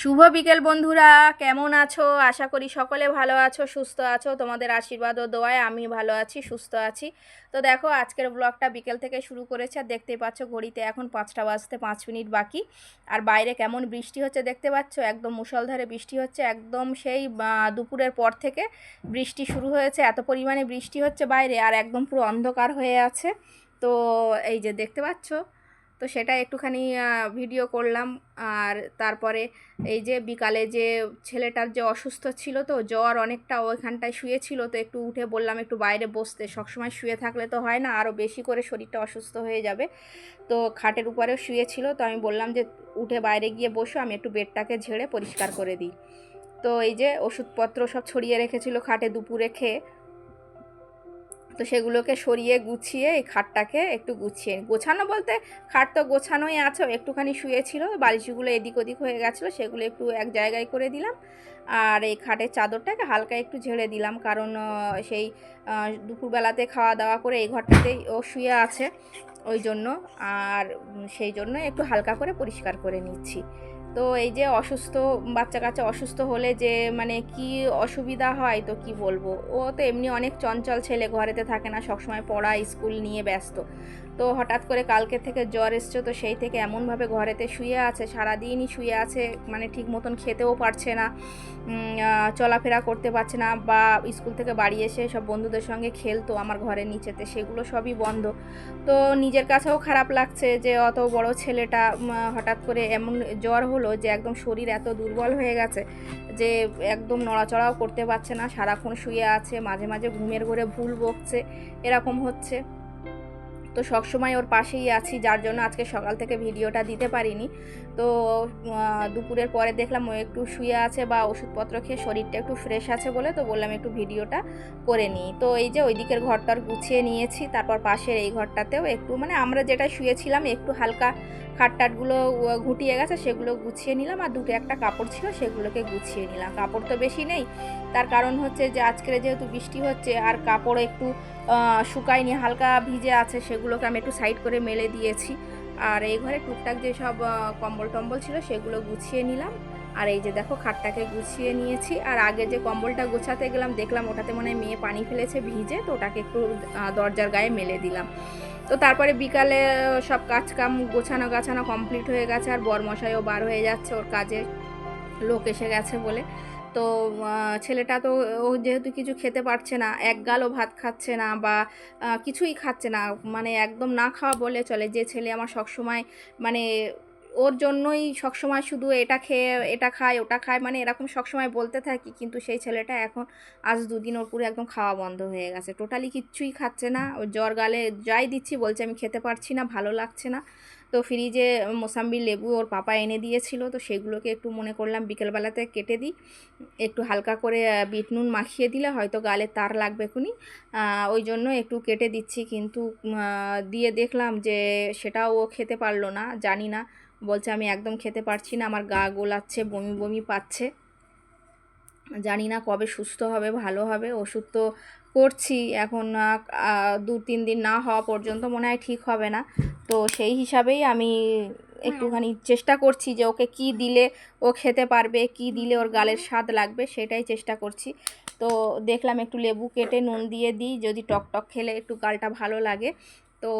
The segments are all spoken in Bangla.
শুভ বিকেল বন্ধুরা, কেমন আছো? আশা করি সকলে ভালো আছো, সুস্থ আছো। তোমাদের আশীর্বাদ ও দোয়ায় আমি ভালো আছি, সুস্থ আছি। তো দেখো, আজকের ব্লগটা বিকেল থেকে শুরু করেছে। আর দেখতেই পাচ্ছ, ঘড়িতে এখন পাঁচটা বাজতে পাঁচ মিনিট বাকি। আর বাইরে কেমন বৃষ্টি হচ্ছে দেখতে পাচ্ছ? একদম মুষলধারে বৃষ্টি হচ্ছে। একদম সেই দুপুরের পর থেকে বৃষ্টি শুরু হয়েছে। এত পরিমাণে বৃষ্টি হচ্ছে বাইরে। আর একদম পুরো অন্ধকার হয়ে আছে। তো এই যে দেখতে পাচ্ছ তো সেটা একটুখানি ভিডিও করলাম। আর তারপরে এই যে বিকালে যে ছেলেটার যে অসুস্থ ছিল তো, জ্বর অনেকটা ওইখানটায় শুয়েছিল তো একটু উঠে বললাম একটু বাইরে বসতে। সবসময় শুয়ে থাকলে তো হয় না আরও বেশি করে শরীরটা অসুস্থ হয়ে যাবে। তো খাটের উপরেও শুয়েছিল তো আমি বললাম যে, উঠে বাইরে গিয়ে বসো, আমি একটু বেডটাকে ঝেড়ে পরিষ্কার করে দিই। তো এই যে ওষুধপত্র সব ছড়িয়ে রেখেছিল খাটে দুপুরে খেয়ে। তো সেগুলোকে সরিয়ে গুছিয়ে এই খাটটাকে একটু গুছিয়ে। গোছানো বলতে খাট তো গোছানোই আছে, একটুখানি শুয়েছিল, বালিশগুলো এদিক ওদিক হয়ে গেছিল, সেগুলো একটু এক জায়গায় করে দিলাম। আর এই খাটের চাদরটাকে হালকা একটু ঝেড়ে দিলাম, কারণ সেই দুপুরবেলাতে খাওয়া দাওয়া করে এই ঘরটাতেই ও শুয়ে আছে, ওই জন্য। আর সেই জন্য একটু হালকা করে পরিষ্কার করে নিচ্ছি। তো এই যে অসুস্থ, বাচ্চা কাচ্চা অসুস্থ হলে যে মানে কি অসুবিধা হয় তো কি বলব? ও তো এমনি অনেক চঞ্চল ছেলে, ঘরেতে থাকে না, সবসময় পড়া, স্কুল নিয়ে ব্যস্ত। তো হঠাৎ করে কালকে থেকে জ্বর এসছে, তো সেই থেকে এমনভাবে ঘরেতে শুয়ে আছে, সারাদিনই শুয়ে আছে মানে ঠিক মতন খেতেও পারছে না চলাফেরা করতে পারছে না, বা স্কুল থেকে বাড়ি এসে সব বন্ধুদের সঙ্গে খেলতো আমার ঘরের নিচেতে, সেগুলো সবই বন্ধ। তো নিজের কাছেও খারাপ লাগছে যে, অত বড় ছেলেটা হঠাৎ করে এমন জ্বর হলো যে একদম শরীর এত দুর্বল হয়ে গেছে যে একদম নড়াচড়াও করতে পারছে না, সারাক্ষণ শুয়ে আছে, মাঝে মাঝে ঘুমের ঘরে ভুল বকছে, এরকম হচ্ছে। তো সবসময় ওর পাশেই আছি, যার জন্য আজকে সকাল থেকে ভিডিওটা দিতে পারিনি। তো দুপুরের পরে দেখলাম ও একটু শুয়ে আছে বা ওষুধপত্র খেয়ে শরীরটা একটু ফ্রেশ আছে বলে, তো বললাম একটু ভিডিওটা করে নিই। তো এই যে ওই দিকের ঘরটার গুছিয়ে নিয়েছি, তারপর পাশের এই ঘরটাতেও একটু মানে আমরা যেটা শুয়েছিলাম, একটু হালকা খাটটাটগুলো ঘুটিয়ে গেছে, সেগুলো গুছিয়ে নিলাম। আর দুটো একটা কাপড় ছিল, সেগুলোকে গুছিয়ে নিলাম। কাপড় তো বেশি নেই। তার কারণ হচ্ছে যে, আজকের যেহেতু বৃষ্টি হচ্ছে, আর কাপড় একটু শুকায়নি, হালকা ভিজে আছে, সেগুলোকে আমি একটু সাইড করে মেলে দিয়েছি। আর এই ঘরে টুকটাক যে সব কম্বল টম্বল ছিল, সেগুলো গুছিয়ে নিলাম। আর এই যে দেখো, খাটটাকে গুছিয়ে নিয়েছি। আর আগে যে কম্বলটা গোছাতে গেলাম, দেখলাম ওটাতে মনে হয় মেয়ে পানি ফেলেছে ভিজে, তো ওটাকে একটু দরজার গায়ে মেলে দিলাম। তো তারপরে বিকালে সব কাজকাম গোছানো গাছানো কমপ্লিট হয়ে গেছে আর বরমশাইও বার হয়ে যাচ্ছে, ওর কাজে লোক এসে গেছে বলে। তো ছেলেটা তো, ও যেহেতু কিছু খেতে পারছে না, এক গালও ভাত খাচ্ছে না বা কিছুই খাচ্ছে না মানে একদম না খাওয়া বলে চলে। যে ছেলে আমার সবসময় মানে ওর জন্যই সবসময় শুধু এটা খেয়ে, এটা খায়, ওটা খায় মানে এরকম সবসময় বলতে থাকি, কিন্তু সেই ছেলেটা এখন আজ দুদিন ওর পুরো একদম খাওয়া বন্ধ হয়ে গেছে। টোটালি কিচ্ছুই খাচ্ছে না, ওর জ্বর গালে যাই দিচ্ছি, বলছে আমি খেতে পারছি না, ভালো লাগছে না। তো ফ্রিজে মোসাম্বি লেবু ওর পাপা এনে দিয়েছিল, তো সেগুলোকে একটু মনে করলাম বিকেলবেলাতে কেটে দিই। একটু হালকা করে বিট নুন মাখিয়ে দিলে হয়তো গালে তার লাগবে খুনি। ওই জন্য একটু কেটে দিচ্ছি, কিন্তু দিয়ে দেখলাম যে সেটাও ও খেতে পারল না, জানি না বলছে, আমি একদম খেতে পারছি না, আমার গা গোলাচ্ছে, বমি বমি পাচ্ছে। জানি না কবে সুস্থ হবে, ভালো হবে, ওষুধ তো করছি, এখন দু তিন দিন না হওয়া পর্যন্ত মনে হয় ঠিক হবে না। তো সেই হিসাবেই আমি একটুখানি চেষ্টা করছি যে ওকে কি দিলে ও খেতে পারবে, কি দিলে ওর গালের স্বাদ লাগবে, সেটাই চেষ্টা করছি। তো দেখলাম একটু লেবু কেটে নুন দিয়ে দিই, যদি টক টক খেলে একটু গালটা ভালো লাগে। তো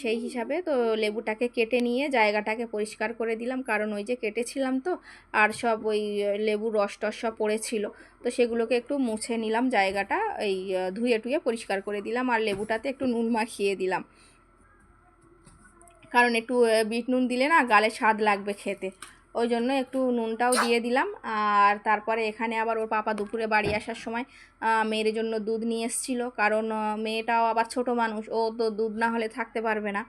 সেই হিসাবে তো লেবুটাকে কেটে নিয়ে জায়গাটাকে পরিষ্কার করে দিলাম। কারণ ওই যে কেটেছিলাম তো, আর সব ওই লেবু রস টস সব পড়েছিল। তো সেগুলোকে একটু মুছে নিলাম জায়গাটা, এই ধুয়ে টুয়ে পরিষ্কার করে দিলাম। আর লেবুটাতে একটু নুন মাখিয়ে দিলাম। কারণ একটু বিট নুন দিলে না গালে স্বাদ লাগবে খেতে। ওই জন্য একটু নুনটাও দিয়ে দিলাম। আর তারপরে এখানে আবার ওর পাপা দুপুরে বাড়ি আসার সময় মেয়ের জন্য দুধ নিয়ে এসেছিল। কারণ মেয়েটাও আবার ছোট মানুষ, ও তো দুধ না হলে থাকতে পারবে না।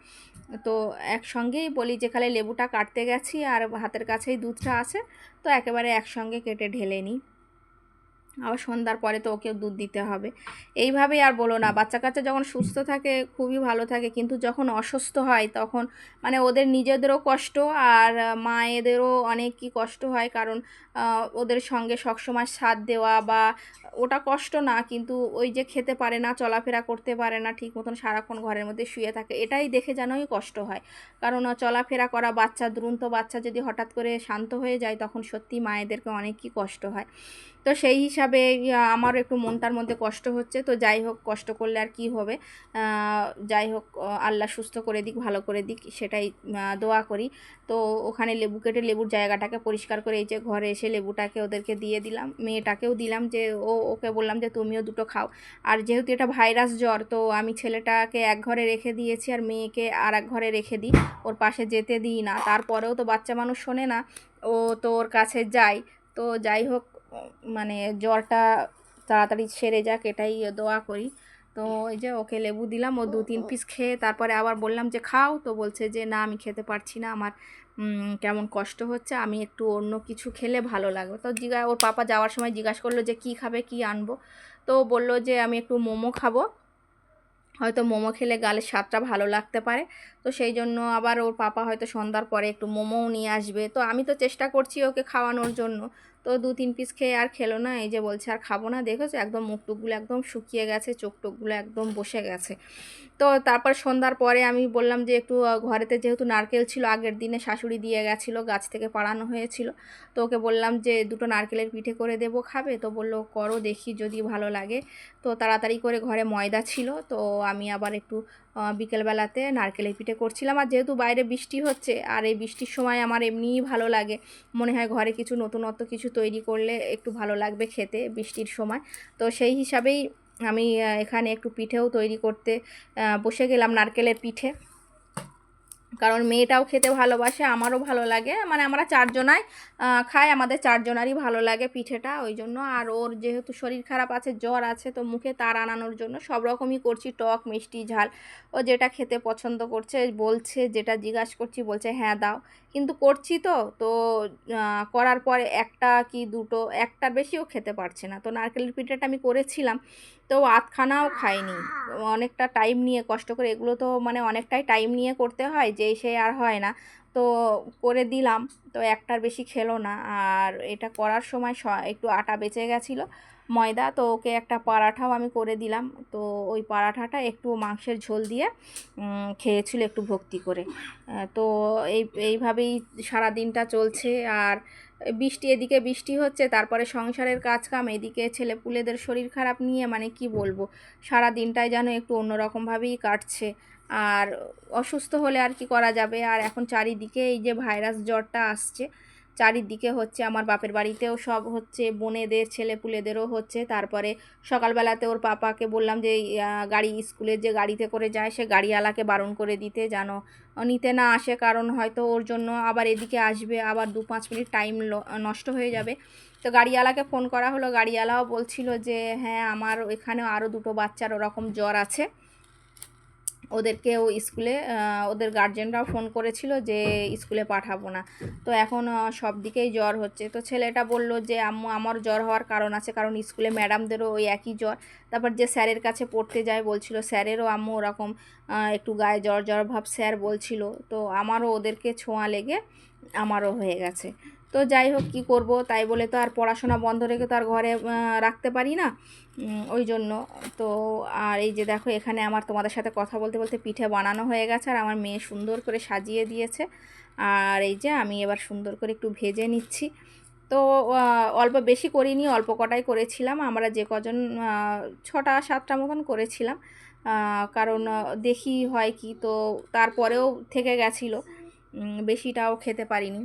তো একসঙ্গেই বলি যেখানে লেবুটা কাটতে গেছি আর হাতের কাছেই দুধটা আছে, তো একেবারে একসঙ্গে কেটে ঢেলে নিই। আবার সন্ধ্যার পরে তো ওকেও দুধ দিতে হবে। এইভাবেই আর বলো না, বাচ্চা কাচ্চা যখন সুস্থ থাকে, খুবই ভালো থাকে, কিন্তু যখন অসুস্থ হয় তখন মানে ওদের নিজেদেরও কষ্ট আর মায়েদেরও অনেক কি কষ্ট হয়, কারণ ওদের সঙ্গে সবসময় সাথ দেওয়া বা ওটা কষ্ট না, কিন্তু ওই যে খেতে পারে না, চলাফেরা করতে পারে না, ঠিক মতন সারাক্ষণ ঘরের মধ্যে শুয়ে থাকে, এটাই দেখে যেনই কষ্ট হয়। কারণ চলাফেরা করা বাচ্চা, দ্রুন্ত বাচ্চা যদি হঠাৎ করে শান্ত হয়ে যায়, তখন সত্যি মায়েদেরকে অনেক কি কষ্ট হয়। তো সেই হিসাবে ইয়া, আমারও একটু মনটার মধ্যে কষ্ট হচ্ছে। তো যাই হোক কষ্ট করলে আর কি হবে? যাই হোক আল্লাহ সুস্থ করে দিক ভালো করে দিক সেটাই দোয়া করি। তো ওখানে লেবু কেটে লেবুর জায়গাটাকে পরিষ্কার করে এই যে ঘরে এসে লেবুটাকে ওদেরকে দিয়ে দিলাম মেয়েটাকেও দিলাম যে ও ওকে বললাম যে তুমিও দুটো খাও। আর যেহেতু এটা ভাইরাস জ্বর তো আমি ছেলেটাকে এক ঘরে রেখে দিয়েছি আর মেয়েকে আর এক ঘরে রেখে দিই। ওর পাশে যেতে দিই না। তারপরেও তো বাচ্চা মানুষ শোনে না। ও তো ওর কাছে যায়। তো যাই হোক মানে জ্বরটা তাড়াতাড়ি সেরে যাক, এটাই দোয়া করি। তো এই যে ওকে লেবু দিলাম, ও দু তিন পিস খেয়ে তারপরে আবার বললাম যে, খাও। তো বলছে যে, না, আমি খেতে পারছি না, আমার কেমন কষ্ট হচ্ছে, আমি একটু অন্য কিছু খেলে ভালো লাগবে তো জিজ্ঞা ওর পাপা যাওয়ার সময় জিজ্ঞাসা করল যে, কী খাবে, কী আনব? তো বলল যে, আমি একটু মোমো খাব, হয়তো মোমো খেলে গালের স্বাদটা ভালো লাগতে পারে। তো সেই জন্য আবার ওর পাপা হয়তো সন্ধ্যার পরে একটু মোমোও নিয়ে আসবে। তো আমি তো চেষ্টা করছি ওকে খাওয়ানোর জন্য। তো দু তিন পিস খেয়ে আর খেলো না, এই যে বলছে আর খাব না, দেখেছ? একদম মুখ টুকগুলো একদম শুকিয়ে গেছে চোখ টোকগুলো একদম বসে গেছে। তো তারপর সন্ধ্যার পরে আমি বললাম যে একটু ঘরেতে যেহেতু নারকেল ছিল, আগের দিনে শাশুড়ি দিয়ে গেছিল, গাছ থেকে পাড়ানো হয়েছিল। তো ওকে বললাম যে, দুটো নারকেলের পিঠে করে দেবো, খাবে? তো বলল, করো দেখি যদি ভালো লাগে। তো তাড়াতাড়ি করে ঘরে ময়দা ছিল, তো আমি আবার একটু বিকেলবেলাতে নারকেলের পিঠে করছিলাম। আর যেহেতু বাইরে বৃষ্টি হচ্ছে, আর এই বৃষ্টির সময় আমার এমনিই ভালো লাগে। মনে হয় ঘরে কিছু নতুনত্ব কিছু তৈরি করলে একটু ভালো লাগবে খেতে বৃষ্টির সময়। তো সেই হিসাবেই আমি এখানে একটু পিঠেও তৈরি করতে বসে গেলাম নারকেলের পিঠে। কারণ মেয়েটাও খেতে ভালোবাসে, আমারও ভালো লাগে। মানে আমরা চারজনাই খাই, আমাদের চারজনারই ভালো লাগে পিঠেটা, ওই জন্য। আর ওর যেহেতু শরীর খারাপ আছে, জ্বর আছে, তো মুখে তার আনানোর জন্য সব রকমই করছি, টক, মিষ্টি, ঝাল। ও যেটা খেতে পছন্দ করছে, বলছে, যেটা জিজ্ঞাসা করছি, বলছে হ্যাঁ দাও। কিন্তু করছি তো তো করার পরে একটা কি দুটো, একটার বেশিও খেতে পারছে না। তো নারকেলের পিঠেটা আমি করেছিলাম, তো আধখানাও খায়নি। অনেকটা টাইম নিয়ে, কষ্ট করে, এগুলো তো মানে অনেকটাই টাইম নিয়ে করতে হয় যে সে আর হয় না। তো করে দিলাম। তো একটার বেশি খেলো না। আর এটা করার সময় একটু আটা বেঁচে গেছিল, ময়দা। তো ওকে একটা পরাঠাও আমি করে দিলাম। তো ওই পরাঠাটা একটু মাংসের ঝোল দিয়ে খেয়েছিল একটু ভক্তি করে। তো এই, এইভাবেই সারা দিনটা চলছে। আর বৃষ্টি, এদিকে বৃষ্টি হচ্ছে, তারপরে সংসারের কাজ কাম এদিকে ছেলে পুলেদের শরীর খারাপ নিয়ে মানে কি বলব? সারা দিনটাই যেন একটু অন্যরকমভাবেই কাটছে। আর অসুস্থ হলে আর কি করা যাবে? আর এখন চারিদিকে এই যে ভাইরাস জ্বরটা আসছে চারিদিকে হচ্ছে আমার বাপের বাড়িতেও সব হচ্ছে বোনেদের, ছেলেপুলেদেরও হচ্ছে। তারপরে সকালবেলাতে ওর পাপাকে বললাম যে গাড়ি স্কুলের যে গাড়িতে করে যায়, সে গাড়িওয়ালাকে বারণ করে দিতে যেন নিতে না আসে। কারণ হয়তো ওর জন্য আবার এদিকে আসবে, আবার দু পাঁচ মিনিট টাইম নষ্ট হয়ে যাবে। তো গাড়িওয়ালাকে ফোন করা হলো। গাড়িওয়ালাও বলছিল যে হ্যাঁ আমার এখানেও আরও দুটো বাচ্চার ওরকম জ্বর আছে। ওদেরকেও স্কুলে ওদের গার্জেনরাও ফোন করেছিল যে স্কুলে পাঠাবো না। তো এখন সব দিকেই জ্বর হচ্ছে। তো ছেলেটা বলল যে, আম্মু, আমার জ্বর হওয়ার কারণ আছে, কারণ স্কুলে ম্যাডামদেরও ওই একই জ্বর। তারপর যে স্যারের কাছে পড়তে যায়, বলছিল, স্যারেরও আম্মু ওরকম একটু গায়ে জ্বর জ্বর ভাব। স্যার বলছিল, তো আমারও ওদেরকে ছোঁয়া লেগে আমারও হয়ে গেছে। তো যাই হোক, কী করব? তাই বলে তো আর পড়াশোনা বন্ধ রেখে তো আর ঘরে রাখতে পারি না। ওই জন্য। তো আর এই যে দেখো, এখানে আমার তোমাদের সাথে কথা বলতে বলতে পিঠে বানানো হয়ে গেছে, আর আমার মেয়ে সুন্দর করে সাজিয়ে দিয়েছে। আর এই যে আমি এবার সুন্দর করে একটু ভেজে নিচ্ছি। তো অল্প বেশি করিনি, অল্প কটাই করেছিলাম। আমরা যে কজন ছটা, সাতটা মতন করেছিলাম। কারণ দেখি হয় কি, তো তারপরেও থেকে গেছিল। বেশিটাও খেতে পারিনি।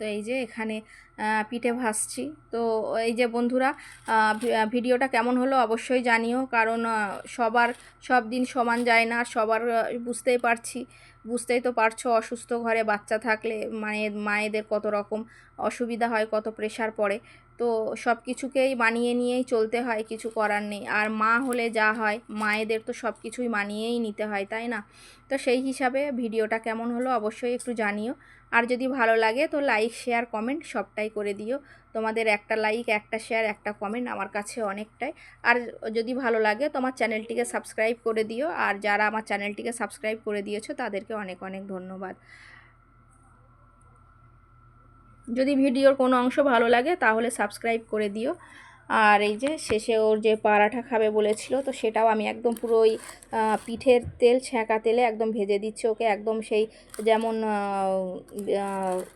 তো এই যে এখানে পিঠে ভাসছি। তো এই যে বন্ধুরা ভিডিওটা কেমন হলো অবশ্যই জানিও, কারণ সবার সব দিন সমান যায় না সবার বুঝতেই পারছি, বুঝতেই তো পারছ অসুস্থ ঘরে বাচ্চা থাকলে মায়ের মায়েদের কত রকম অসুবিধা হয়, কত প্রেশার পড়ে। তো সব কিছুকেই মানিয়ে নিয়েই চলতে হয়, কিছু করার নেই। আর মা হলে যা হয়, মায়েদের তো সব কিছুই মানিয়েই নিতে হয়, তাই না? তো সেই হিসাবে ভিডিওটা কেমন হলো অবশ্যই একটু জানিও। আর যদি ভালো লাগে তো লাইক শেয়ার কমেন্ট সবটাই করে দিও। তোমাদের একটা লাইক একটা শেয়ার একটা কমেন্ট আমার কাছে অনেকটাই। আর যদি ভালো লাগে তোমার চ্যানেলটিকে সাবস্ক্রাইব করে দিও। আর যারা আমার চ্যানেলটিকে সাবস্ক্রাইব করে দিয়েছ তাদেরকে অনেক অনেক ধন্যবাদ। যদি ভিডিওর কোনো অংশ ভালো লাগে তাহলে সাবস্ক্রাইব করে দিও। আর এই যে শেষে ওর যে পারাঠা খাবে বলেছিল, তো সেটাও আমি একদম পুরো ওই পিঠের তেল, ছ্যাঁকা তেলে একদম ভেজে দিচ্ছি ওকে। একদম সেই যেমন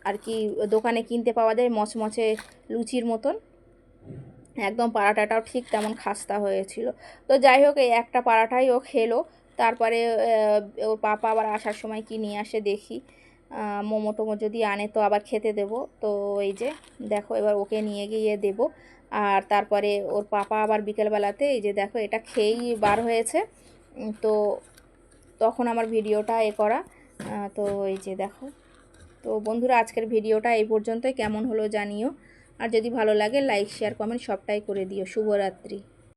আর কি দোকানে কিনতে পাওয়া যায় মচমচে লুচির মতন। একদম পারাটাটাও ঠিক তেমন খাস্তা হয়েছিল। তো যাই হোক, এই একটা পারাটাই ও খেলো। তারপরে ওর পাপা আবার আসার সময় কি নিয়ে আসে দেখি। মোমো টোমো যদি আনে তো আবার খেতে দেব। তো এই যে, দেখো, এবার ওকে নিয়ে গিয়ে দেব। আর তারপরে ওর পাপা আবার বিকেলবেলাতে, এই যে দেখো, এটা খেয়েই বার হয়েছে। তো তখন আমার ভিডিওটা এ করা। তো এই যে দেখো। তো বন্ধুরা, আজকের ভিডিওটা এই পর্যন্তই। কেমন হলো জানিও। আর যদি ভালো লাগে, লাইক, শেয়ার, কমেন্ট সবটাই করে দিও। শুভরাত্রি।